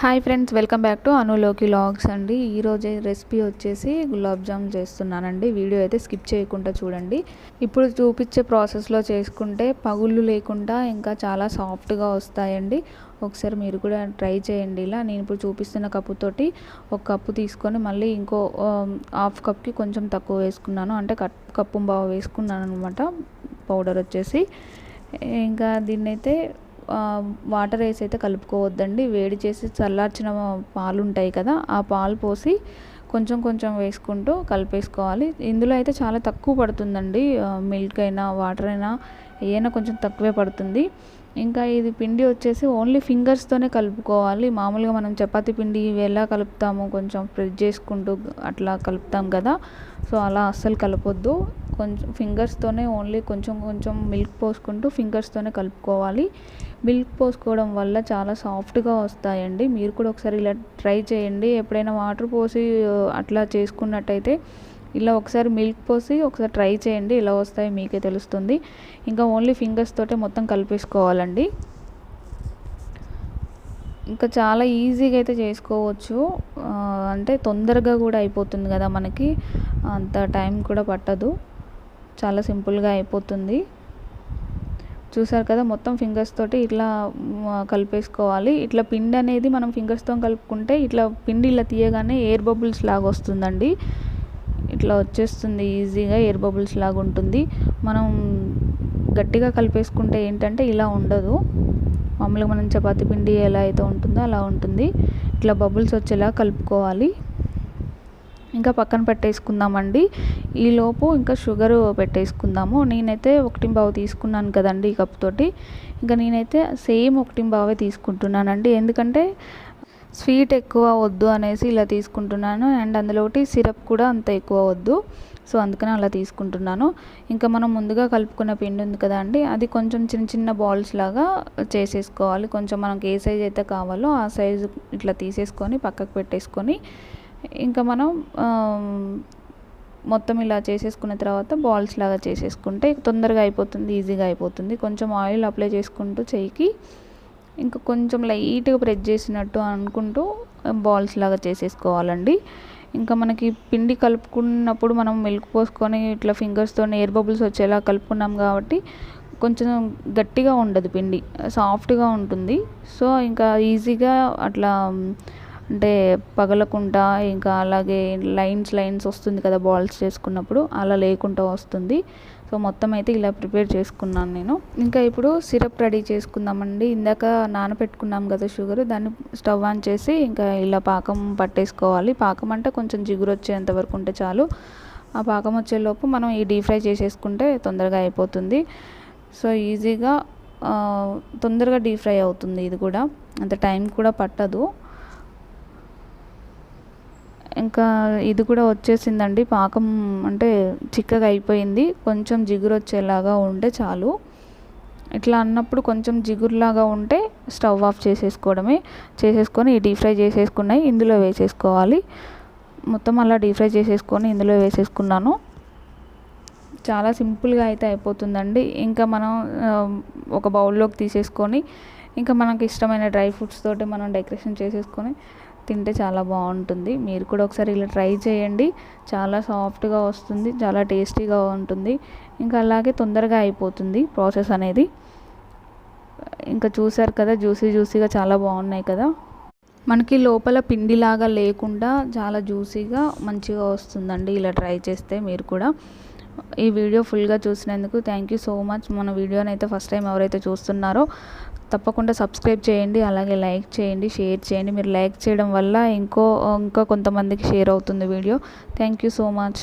Hi friends welcome back to అనులోకి logs అండి. ఈరోజు recipe వచ్చేసి గులాబ్ జామ్ చేస్తున్నానండి. వీడియో అయితే స్కిప్ చేయకుండా చూడండి. ఇప్పుడు చూపించే ప్రాసెస్లో చేసుకుంటే పగుళ్ళు లేకుండా ఇంకా చాలా సాఫ్ట్గా వస్తాయండి. ఒకసారి మీరు కూడా ట్రై చేయండి ఇలా. నేను ఇప్పుడు చూపిస్తున్న కప్పుతోటి ఒక కప్పు తీసుకొని మళ్ళీ ఇంకో um, హాఫ్ కప్కి కొంచెం తక్కువ వేసుకున్నాను. అంటే కప్పు బాగా వేసుకున్నాను అనమాట పౌడర్ వచ్చేసి. ఇంకా దీన్నైతే వాటర్ వేసి అయితే కలుపుకోవద్దండి. వేడి చేసి చల్లార్చిన పాలు ఉంటాయి కదా ఆ పాలు పోసి కొంచెం కొంచెం వేసుకుంటూ కలిపేసుకోవాలి. ఇందులో అయితే చాలా తక్కువ పడుతుందండి. మిల్క్ అయినా వాటర్ అయినా ఏదైనా కొంచెం తక్కువే పడుతుంది. ఇంకా ఇది పిండి వచ్చేసి ఓన్లీ ఫింగర్స్తోనే కలుపుకోవాలి. మామూలుగా మనం చపాతీ పిండి ఎలా కలుపుతాము కొంచెం ప్రెస్ చేసుకుంటూ అట్లా కలుపుతాం కదా. సో అలా అస్సలు కలపొద్దు. కొంచెం ఫింగర్స్తోనే ఓన్లీ కొంచెం కొంచెం మిల్క్ పోసుకుంటూ ఫింగర్స్తోనే కలుపుకోవాలి. మిల్క్ పోసుకోవడం వల్ల చాలా సాఫ్ట్గా వస్తాయండి. మీరు కూడా ఒకసారి ఇలా ట్రై చేయండి. ఎప్పుడైనా వాటర్ పోసి అట్లా చేసుకున్నట్టయితే ఇలా ఒకసారి మిల్క్ పోసి ఒకసారి ట్రై చేయండి ఇలా వస్తాయి మీకే తెలుస్తుంది. ఇంకా ఓన్లీ ఫింగర్స్ తోటే మొత్తం కలిపేసుకోవాలండి. ఇంకా చాలా ఈజీగా అయితే చేసుకోవచ్చు. అంటే తొందరగా కూడా అయిపోతుంది కదా మనకి. అంత టైం కూడా పట్టదు. చాలా సింపుల్గా అయిపోతుంది. చూసారు కదా మొత్తం ఫింగర్స్ తోటి ఇట్లా కలిపేసుకోవాలి. ఇట్లా పిండి అనేది మనం ఫింగర్స్తో కలుపుకుంటే ఇట్లా పిండి ఇలా తీయగానే ఎయిర్ బబుల్స్ లాగా వస్తుందండి. ఇట్లా వచ్చేస్తుంది ఈజీగా ఎయిర్ బబుల్స్ లాగా ఉంటుంది. మనం గట్టిగా కలిపేసుకుంటే ఏంటంటే ఇలా ఉండదు. మామూలుగా మనం చపాతి పిండి ఎలా అయితే ఉంటుందో అలా ఉంటుంది. ఇట్లా బబుల్స్ వచ్చేలా కలుపుకోవాలి. ఇంకా పక్కన పెట్టేసుకుందామండి. ఈలోపు ఇంకా షుగర్ పెట్టేసుకుందాము. నేనైతే ఒకటి బావు తీసుకున్నాను కదండి ఈ కప్తోటి ఇంకా నేనైతే సేమ్ ఒకటి బావే తీసుకుంటున్నానండి. ఎందుకంటే స్వీట్ ఎక్కువ వద్దు అనేసి ఇలా తీసుకుంటున్నాను. అండ్ అందులోటి సిరప్ కూడా అంత ఎక్కువ వద్దు. సో అందుకని అలా తీసుకుంటున్నాను. ఇంకా మనం ముందుగా కలుపుకున్న పిండి ఉంది కదా అండి అది కొంచెం చిన్న చిన్న బాల్స్ లాగా చేసేసుకోవాలి. కొంచెం మనకి ఏ సైజ్ అయితే కావాలో ఆ సైజు ఇట్లా తీసేసుకొని పక్కకు పెట్టేసుకొని ఇంకా మనం మొత్తం ఇలా చేసేసుకున్న తర్వాత బాల్స్ లాగా చేసేసుకుంటే తొందరగా అయిపోతుంది ఈజీగా అయిపోతుంది. కొంచెం ఆయిల్ అప్లై చేసుకుంటూ చెయ్యికి ఇంకా కొంచెం లైట్గా ప్రెస్ చేసినట్టు అనుకుంటూ బాల్స్ లాగా చేసేసుకోవాలండి. ఇంకా మనకి పిండి కలుపుకున్నప్పుడు మనం మిల్క్ పోసుకొని ఇట్లా ఫింగర్స్తో ఎయిర్ బబుల్స్ వచ్చేలా కలుపుకున్నాం కాబట్టి కొంచెం గట్టిగా ఉండదు పిండి సాఫ్ట్గా ఉంటుంది. సో ఇంకా ఈజీగా అట్లా అంటే పగలకుండా ఇంకా అలాగే లైన్స్ లైన్స్ వస్తుంది కదా బాల్స్ చేసుకున్నప్పుడు అలా లేకుండా వస్తుంది. సో మొత్తం అయితే ఇలా ప్రిపేర్ చేసుకున్నాను నేను. ఇంకా ఇప్పుడు సిరప్ రెడీ చేసుకుందామండి. ఇందాక నానబెట్టుకున్నాం కదా షుగర్ దాన్ని స్టవ్ ఆన్ చేసి ఇంకా ఇలా పాకం పట్టేసుకోవాలి. పాకం అంటే కొంచెం జిగురు వచ్చేంత వరకు ఉంటే చాలు. ఆ పాకం వచ్చేలోపు మనం ఈ డీప్ ఫ్రై చేసేసుకుంటే తొందరగా అయిపోతుంది. సో ఈజీగా తొందరగా డీప్ ఫ్రై అవుతుంది ఇది కూడా. అంత టైం కూడా పట్టదు. ఇంకా ఇది కూడా వచ్చేసిందండి. పాకం అంటే చిక్కగా అయిపోయింది. కొంచెం జిగురు వచ్చేలాగా ఉంటే చాలు. ఇట్లా అన్నప్పుడు కొంచెం జిగురులాగా ఉంటే స్టవ్ ఆఫ్ చేసేసుకోవడమే. చేసేసుకొని డీప్ ఫ్రై చేసేసుకున్నాయి. ఇందులో వేసేసుకోవాలి. మొత్తం అలా డీప్ ఫ్రై చేసేసుకొని ఇందులో వేసేసుకున్నాను. చాలా సింపుల్గా అయితే అయిపోతుందండి. ఇంకా మనం ఒక బౌల్లోకి తీసేసుకొని ఇంకా మనకి ఇష్టమైన డ్రై ఫ్రూట్స్ తోటి మనం డెకరేషన్ చేసేసుకొని తింటే చాలా బాగుంటుంది. మీరు కూడా ఒకసారి ఇలా ట్రై చేయండి. చాలా సాఫ్ట్గా వస్తుంది చాలా టేస్టీగా ఉంటుంది. ఇంకా అలాగే తొందరగా అయిపోతుంది ప్రాసెస్ అనేది. ఇంకా చూసారు కదా జ్యూసీ జ్యూసీగా చాలా బాగున్నాయి కదా. మనకి లోపల పిండిలాగా లేకుండా చాలా జ్యూసీగా మంచిగా వస్తుందండి ఇలా ట్రై చేస్తే మీరు కూడా. ఈ వీడియో ఫుల్గా చూసినందుకు థ్యాంక్ యూ సో మచ్. మన వీడియోని అయితే ఫస్ట్ టైం ఎవరైతే చూస్తున్నారో తప్పకుండా సబ్స్క్రైబ్ చేయండి అలాగే లైక్ చేయండి షేర్ చేయండి. మీరు లైక్ చేయడం వల్ల ఇంకో ఇంకా కొంతమందికి షేర్ అవుతుంది video. Thank you so much.